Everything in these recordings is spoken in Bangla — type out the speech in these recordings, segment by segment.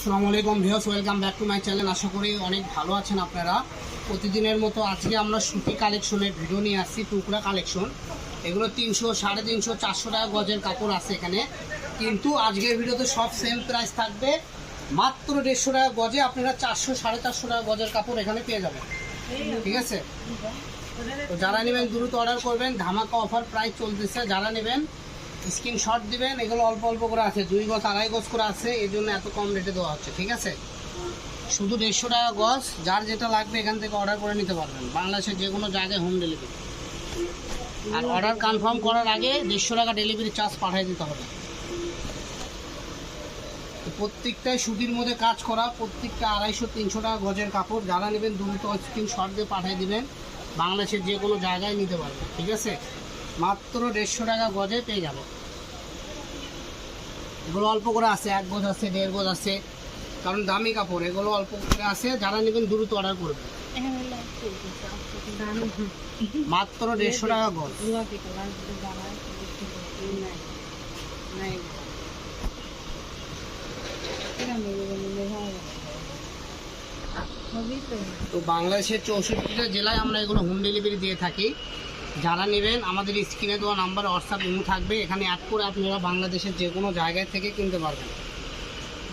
আসসালামু আলাইকুম views welcome back to my channel. আশা করি অনেক ভালো আছেন আপনারা। প্রতিদিনের মতো আজকে আমরা সুতি কালেকশনের ভিডিও নিয়ে আসছি, টুকরা কালেকশন। এগুলো তিনশো, সাড়ে তিনশো, চারশো টাকা গজের কাপড় আছে এখানে। কিন্তু আজকের ভিডিওতে সব সেম প্রাইস থাকবে। মাত্র দেড়শো টাকা গজে আপনারা চারশো, সাড়ে চারশো টাকা গজের কাপড় এখানে পেয়ে যাবেন। ঠিক আছে? তো যারা নেবেন, দ্রুত অর্ডার করবেন। ধামাকা অফার প্রাইস চলতেছে। যারা নেবেন স্ক্রিনশট দিবেন, এগুলো অল্প অল্প করে আছে, দুই গজ, আড়াই গজ করে আছে, এই জন্য এত কম রেটে দেওয়া হচ্ছে, ঠিক আছে? শুধু দেড়শো টাকা গজ, যার যেটা লাগবে এখান থেকে অর্ডার করে নিতে পারবেন, বাংলাদেশের যে কোনো জায়গায় হোম ডেলিভারি আর অর্ডার কনফার্ম করার আগে দেড়শো টাকা ডেলিভারি চার্জ পাঠিয়ে দিতে হবে। প্রত্যেকটাই সুতির মধ্যে কাজ করা, প্রত্যেকটা আড়াইশো, তিনশো টাকা গজের কাপড়, যারা নেবেন দ্রুত স্ক্রিনশট দিয়ে পাঠিয়ে দিবেন, বাংলাদেশের যে কোনো জায়গায় নিতে পারবেন, ঠিক আছে? মাত্র দেড়শো টাকা গজে পেয়ে যাবে। এগুলো অল্প করে আছে, এক গজ আছে, দেড় গজ আছে। কারণ দামি কাপড়, এগুলো অল্প করে আছে, যারা নেবেন দ্রুত অর্ডার করবেন। মাত্র দেড়শো টাকা গজ। তো বাংলাদেশের চৌষট্টিটা জেলায় আমরা এগুলো হোম ডেলিভারি দিয়ে থাকি। যারা নেবেন, আমাদের স্ক্রিনে দেওয়া নাম্বার হোয়াটসঅ্যাপ ইমো থাকবে। এখানে অ্যাড করে আপনারা বাংলাদেশের যে কোনো জায়গায় থেকে কিনতে পারবেন।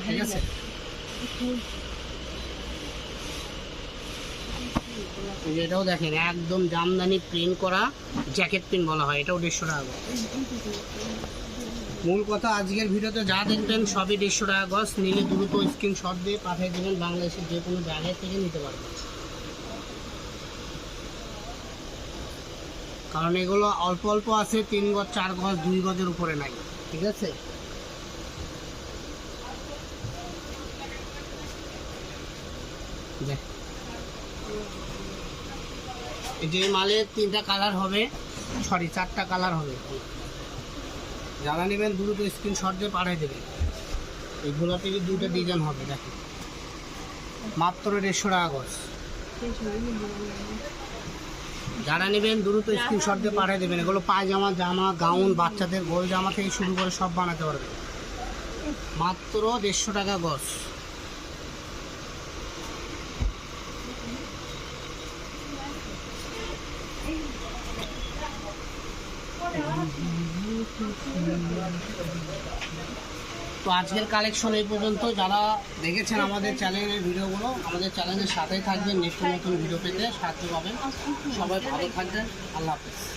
ঠিক আছে? এটাও দেখেন, একদম জামদানি প্রিন্ট করা জ্যাকেট প্রিন্ট বলা হয়। এটাও দেড়শো টাকা করে। মূল কথা, আজকের ভিডিওতে যা দেখবেন সবই দেড়শো টাকা গজ। নিলে দ্রুত স্ক্রিনশট দিয়ে পাঠিয়ে দেবেন বাংলাদেশের যে কোনো জায়গায় থেকে নিতে পারবেন। কারণ এগুলো অল্প অল্প আছে, তিন গজ, চার গজ, দুই গজের উপরে নাই, ঠিক আছে? যে মালের তিনটা কালার হবে, সরি, চারটা কালার হবে। যারা নেবেন দ্রুত স্ক্রিনশট দিয়ে পাঠিয়ে দেবেন। এই গোলাপির দুটো ডিজাইন হবে দেখেন মাত্র দেড়শো টাকা গজ। যারা নেবেন দ্রুত স্ক্রিনশট দিয়ে পাঠিয়ে দেবেন। এগুলো পায়জামা, জামা গাউন বাচ্চাদের গোল জামা থেকে শুরু করে সব বানাতে পারবেন। মাত্র দেড়শো টাকা গজ। তো আজকের কালেকশন এই পর্যন্ত। যারা দেখেছেন আমাদের চ্যানেলের ভিডিওগুলো, আমাদের চ্যানেলের সাথেই থাকবেন, নিত্য নতুন ভিডিও পেতে সাহায্য পাবেন। সবাই ভালো থাকবেন। আল্লাহ হাফেজ।